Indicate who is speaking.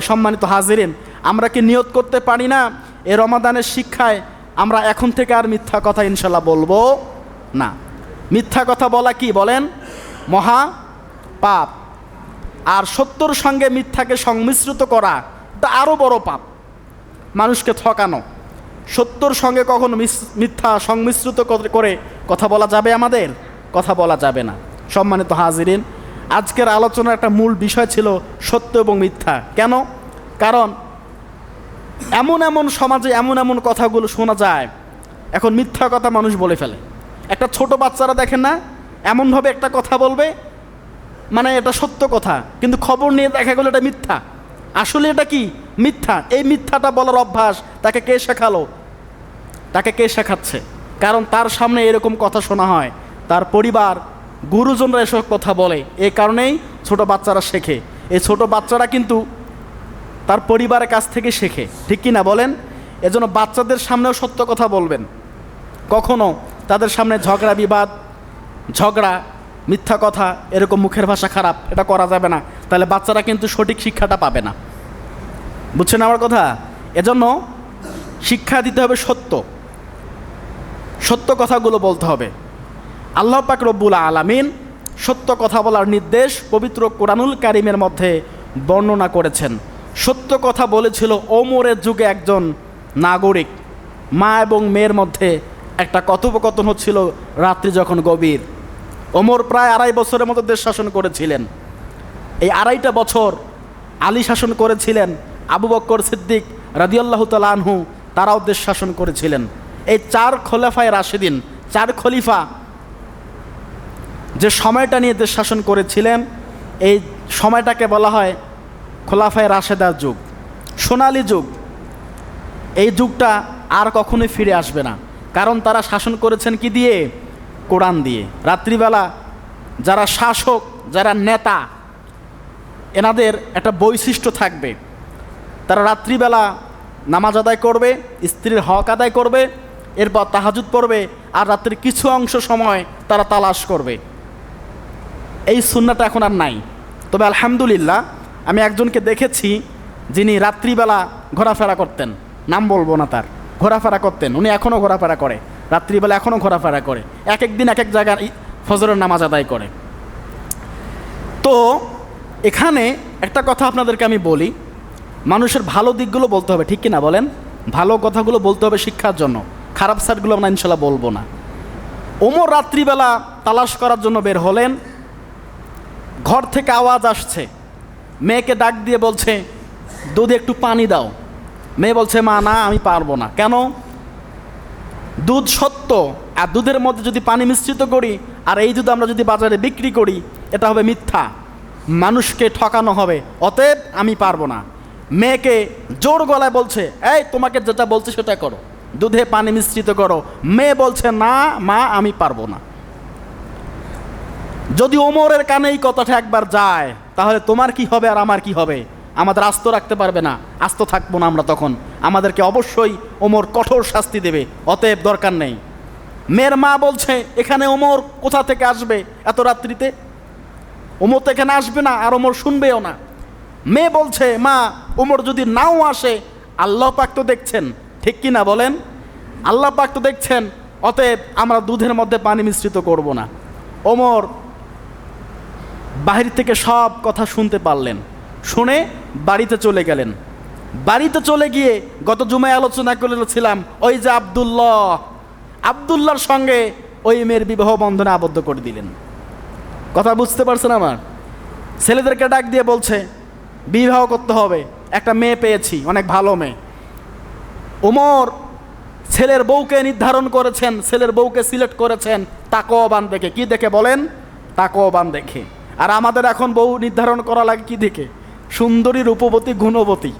Speaker 1: সম্মানিত হাজিরিন, আমরা কি নিয়ত করতে পারি না? এ রমাদানের শিক্ষায় আমরা এখন থেকে আর মিথ্যা কথা ইনশাল্লাহ বলব না। মিথ্যা কথা বলা কি বলেন? মহা পাপ। আর সত্যর সঙ্গে মিথ্যাকে সংমিশ্রিত করা তা আরও বড় পাপ। মানুষকে ঠকানো। সত্যর সঙ্গে কখনো মিথ্যা সংমিশ্রিত করে কথা বলা যাবে আমাদের? কথা বলা যাবে না। সম্মানিত হাজিরিন আজকের আলোচনার একটা মূল বিষয় ছিল সত্য এবং মিথ্যা। কেন? কারণ এমন এমন সমাজে এমন এমন কথাগুলো শোনা যায়, এখন মিথ্যা কথা মানুষ বলে ফেলে। একটা ছোট বাচ্চারা দেখেন না, এমনভাবে একটা কথা বলবে মানে এটা সত্য কথা, কিন্তু খবর নিয়ে দেখা গেলো এটা মিথ্যা। আসলে এটা কি? মিথ্যা। এই মিথ্যাটা বলার অভ্যাস তাকে কে শেখালো? তাকে কে শেখাচ্ছে? কারণ তার সামনে এরকম কথা শোনা হয়, তার পরিবার গুরুজনরা এসব কথা বলে। এ কারণেই ছোট বাচ্চারা শেখে। এই ছোট বাচ্চারা কিন্তু তার পরিবারের কাছ থেকে শেখে। ঠিক কি না বলেন? এজন্য বাচ্চাদের সামনেও সত্য কথা বলবেন। কখনো তাদের সামনে ঝগড়া বিবাদ, ঝগড়া, মিথ্যা কথা, এরকম মুখের ভাষা খারাপ, এটা করা যাবে না। তাহলে বাচ্চারা কিন্তু সঠিক শিক্ষাটা পাবে না। বুঝছেন আমার কথা? এজন্য শিক্ষা দিতে হবে সত্য। সত্য কথাগুলো বলতে হবে। আল্লাহ পাক রব্বুল আলামিন সত্য কথা বলার নির্দেশ পবিত্র কোরআনুল কারিমের মধ্যে বর্ণনা করেছেন। সত্য কথা বলেছিল ওমরের যুগে একজন নাগরিক। মা এবং মেয়ের মধ্যে একটা কথোপকথন হচ্ছিল রাত্রি যখন গভীর। ওমর প্রায় আড়াই বছরের মতো দেশ শাসন করেছিলেন। এই আড়াইটা বছর আলী শাসন করেছিলেন, আবু বক্কর সিদ্দিক রাদিয়াল্লাহু তাআলা আনহু, তারাও দেশ শাসন করেছিলেন। এই চার খোলাফায় রাশেদিন, চার খলিফা যে সময়টা নিয়ে দেশ শাসন করেছিলেন, এই সময়টাকে বলা হয় খোলাফায় রাশেদার যুগ, সোনালী যুগ। এই যুগটা আর কখনোই ফিরে আসবে না। কারণ তারা শাসন করেছেন কি দিয়ে? কোরআন দিয়ে। রাত্রিবেলা যারা শাসক, যারা নেতা, এনাদের একটা বৈশিষ্ট্য থাকবে। তারা রাত্রিবেলা নামাজ আদায় করবে, স্ত্রীর হক আদায় করবে, এরপর তাহাজুদ পড়বে, আর রাত্রির কিছু অংশ সময় তারা তালাশ করবে। এই সুন্নাটা এখন আর নাই। তবে আলহামদুলিল্লাহ, আমি একজনকে দেখেছি যিনি রাত্রিবেলা ঘোরাফেরা করতেন। নাম বলব না তার। ঘোরাফেরা করতেন। উনি এখনও ঘোরাফেরা করে। রাত্রিবেলা এখনও ঘোরাফেরা করে। এক এক দিন এক এক জায়গায় ফজরের নামাজ আদায় করে। তো, এখানে একটা কথা আপনাদেরকে আমি বলি। মানুষের ভালো দিকগুলো বলতে হবে, ঠিক কিনা বলেন? ভালো কথাগুলো বলতে হবে শিক্ষার জন্য। খারাপ সাইডগুলো আমরা ইনশাল্লাহ বলব না। ওমর রাত্রিবেলা তালাশ করার জন্য বের হলেন। ঘর থেকে আওয়াজ আসছে। মেয়েকে ডাক দিয়ে বলছে, দুধে একটু পানি দাও। মেয়ে বলছে, মা, না, আমি পারব না। কেন? দুধ সত্য, আর দুধের মধ্যে যদি পানি মিশ্রিত করি, আর এই দুধ আমরা যদি বাজারে বিক্রি করি, এটা হবে মিথ্যা। মানুষকে ঠকানো হবে, অতএব আমি পারব না। মেয়েকে জোর গলায় বলছে, এই, তোমাকে যেটা বলছে সেটা করো। দুধে পানি মিশ্রিত করো। মেয়ে বলছে, না, মা, আমি পারব না। যদি ওমরের কানে এই কথাটা একবার যায়, তাহলে তোমার কি হবে আর আমার কি হবে? আমাদের আস্ত রাখতে পারবে না, আস্ত থাকব না আমরা তখন। আমাদেরকে অবশ্যই ওমর কঠোর শাস্তি দেবে, অতএব দরকার নেই। মেয়ের মা বলছে, এখানে ওমর কোথা থেকে আসবে এত রাত্রিতে? ওমর তো এখানে আসবে না, আর ওমর শুনবেও না। মেয়ে বলছে, মা, ওমর যদি নাও আসে, আল্লাহ পাক তো দেখছেন। ঠিক কি না বলেন? আল্লাহ পাক তো দেখছেন, অতএব আমরা দুধের মধ্যে পানি মিশ্রিত করব না। ওমর বাহির থেকে সব কথা শুনতে পারলেন। শুনে বাড়িতে চলে গেলেন। বাড়িতে চলে গিয়ে গত জুমায় আলোচনা করেছিলাম, ওই যে আবদুল্লাহ। আবদুল্লাহর সঙ্গে ওই মেয়ের বিবাহ বন্ধনে আবদ্ধ করে দিলেন। কথা বুঝতে পারছেন আমার? ছেলেদেরকে ডাক দিয়ে বলছে, বিবাহ করতে হবে, একটা মেয়ে পেয়েছি, অনেক ভালো মেয়ে। ওমর ছেলের বউকে নির্ধারণ করেছেন, ছেলের বউকে সিলেক্ট করেছেন তাকওয়াবান দেখে। কি দেখে বলেন? তাকওয়াবান দেখে। আর আমাদের এখন বউ নির্ধারণ করা লাগে কি দেখে? সুন্দরী রূপবতী গুণবতী